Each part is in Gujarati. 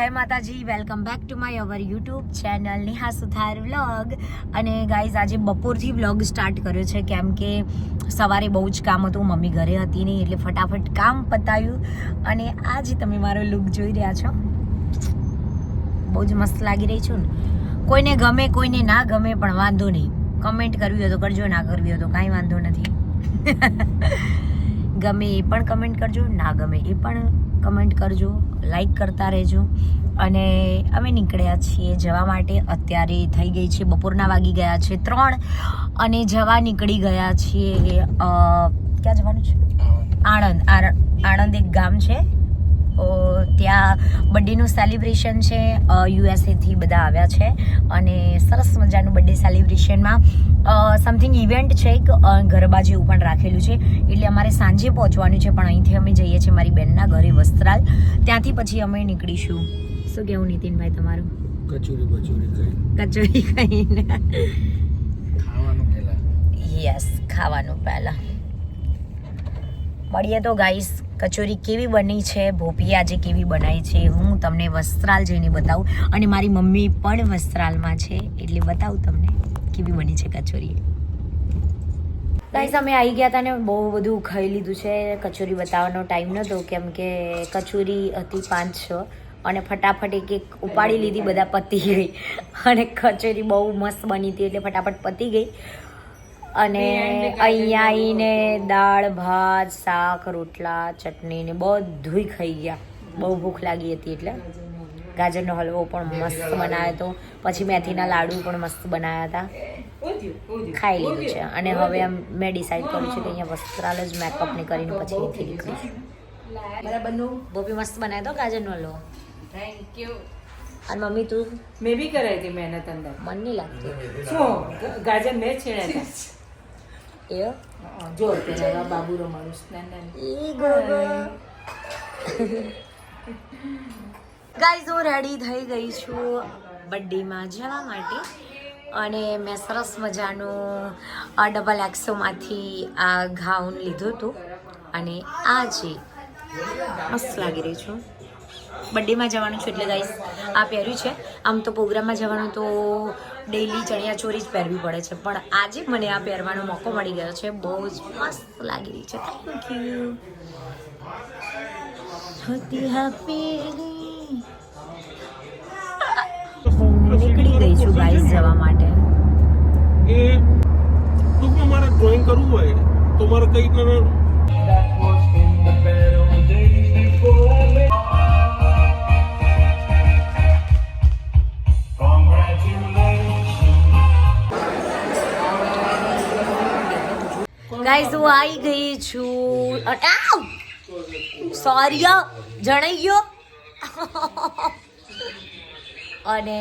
જય માતાજી welcome back to my our YouTube channel Neha Suthar vlog અને ગાઈઝ આજે બપોરથી વ્લોગ સ્ટાર્ટ કર્યો છે, કેમ કે સવારે બહુ જ કામ હતું, મમ્મી ઘરે હતી નહીં, એટલે ફટાફટ કામ પતાવ્યું અને આજે તમે મારો લુક જોઈ રહ્યા છો. બહુ જ મસ્ત લાગી રહી છું ને. કોઈને ગમે, કોઈને ના ગમે, પણ વાંધો નહીં. કમેન્ટ કરવી હોય તો કરજો, ના કરવી હોય તો કાંઈ વાંધો નથી. ગમે એ પણ કમેન્ટ કરજો, ના ગમે એ પણ કમેન્ટ કરજો લાઈક કરતા રહેજો. અને અમે નીકળ્યા છીએ જવા માટે. અત્યારે થઈ ગઈ છે બપોરના વાગી ગયા છે ત્રણ. અને જવા નીકળી ગયા છીએ ક્યાં જવાનું છે? આણંદ. આણ- આણંદ એક ગામ છે. ત્યાં બર્થડેનું સેલિબ્રેશન છે યુએસએથી બધા આવ્યા છે અને સરસ મજાનું બર્થડે સેલિબ્રેશનમાં સમથિંગ ઇવેન્ટ છે એક ગરબા જેવું પણ રાખેલું છે. એટલે અમારે સાંજે પહોંચવાનું છે પણ અહીંથી અમે જઈએ છીએ મારી બેનના ઘરે વસ્ત્રાલ. ત્યાંથી પછી અમે નીકળીશું. શું કેવું નીતિનભાઈ તમારું? કચોરી બચોરી ખાઈ. કચોરી ખાઈને. ખાવાનું પેલા યસ ખાવાનું પહેલાં. મળીએ તો ગાઈસ કચોરી કેવી બની છે, ભોપી આજે કેવી બનાવી છે, હું તમને વસ્ત્રાલ જઈને બતાવું. અને મારી મમ્મી પણ વસ્ત્રાલમાં છે, એટલે બતાવું તમને કેવી બની છે કચોરી. ગાઈસ અમે આવી ગયા હતા ને, બહુ બધું ખાઈ લીધું છે. કચોરી બતાવવાનો ટાઈમ નહોતો કેમ કે કચોરી હતી પાંચ છ અને ફટાફટ એક એક ઉપાડી લીધી, બધા પતી ગઈ. અને કચોરી બહુ મસ્ત બની હતી, એટલે ફટાફટ પતી ગઈ. અને અહીંયા આવીને દાળ ભાત શાક રોટલા ચટણી ને બધુંય ખાઈ ગયા. બહુ ભૂખ લાગી હતી એટલે. ગાજરનો હલવો પણ મસ્ત બનાવ્યો હતો પછી મેથીના લાડુ પણ મસ્ત બનાવ્યા હતા. ખાઈ લીધું છે. અને હવે આમ મેં ડિસાઈડ કર્યું છે કે અહીંયા વસ્ત્રાલ જ મેકઅપ ને કરીને પછી અહીંથી નીકળીશું. બરાબરનું? બહુ મસ્ત બનાવ્યો હતો ગાજરનો હલવો. થેન્ક યુ અને મમ્મી તું? મેં બી કરાવી હતી મહેનત અંદર. મન નહીં લાગતું. શું? ગાજર મેં છીણ્યા એ Oh, જો પેલા babu romalus સ્નાન Igo. ગાઈઝ હું રેડી થઈ ગઈ છું બર્થડેમાં જવા માટે. અને મેં સરસ મજાનું ડબલ એક્સોમાંથી આ ઘાઉન લીધું હતું. અને આજે મસ્ત લાગી રહી છું. બર્થડેમાં જવાનું છે એટલે ગાઈસ આ પહેર્યું છે. આમ તો પ્રોગ્રામમાં જવાનું તો ડેઈલી ચણિયા ચોરી જ પહેરવી પડે છે. પણ આજે મને આ પહેરવાનો મોકો મળી ગયો છે. બહુ જ મસ્ત લાગી રહી છે. થેન્ક યુ હોતી હાફી હું નીકળી ગઈ છું ગાઈસ જવા માટે. એ ટૂંકમાં મારે ડ્રોઈંગ કરવું હોય તો મારે કઈ ગાઈસ હું આવી ગઈ છું. સોરી જણાઈ ગયો. અને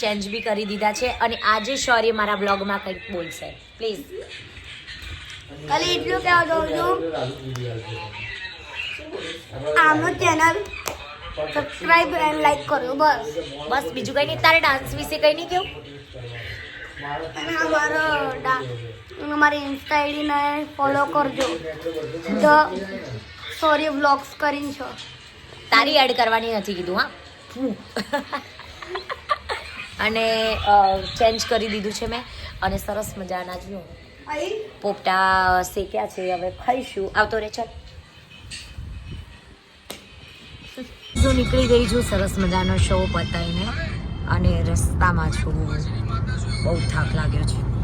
ચેન્જ બી કરી દીધા છે. અને આજે શૌર્ય મારા બ્લોગમાં કંઈક બોલશે. પ્લીઝ ખાલી એટલું કહેવા દઉં છું. આમનું ચેનલ સબસ્ક્રાઇબ એન્ડ લાઈક કરો બસ. બસ બીજું કંઈ નહીં. તારે ડાન્સ વિશે કંઈ નહીં કેવું અને અમારો ડા- મારી ઇન્સ્ટા આઈડીને ફોલો કરજો. ધ સોરી વ્લોગ્સ કરીને છો. તારી એડ કરવાની નથી કીધું હા. અને ચેન્જ કરી દીધું છે મેં. અને સરસ મજાના જો પોપટા શેક્યા છે હવે ખાઈશું. આવતો રે ચાલ. જો નીકળી ગઈ છું સરસ મજાનો શો પતાવીને અને રસ્તામાં છું. બહુ થાક લાગ્યો છે.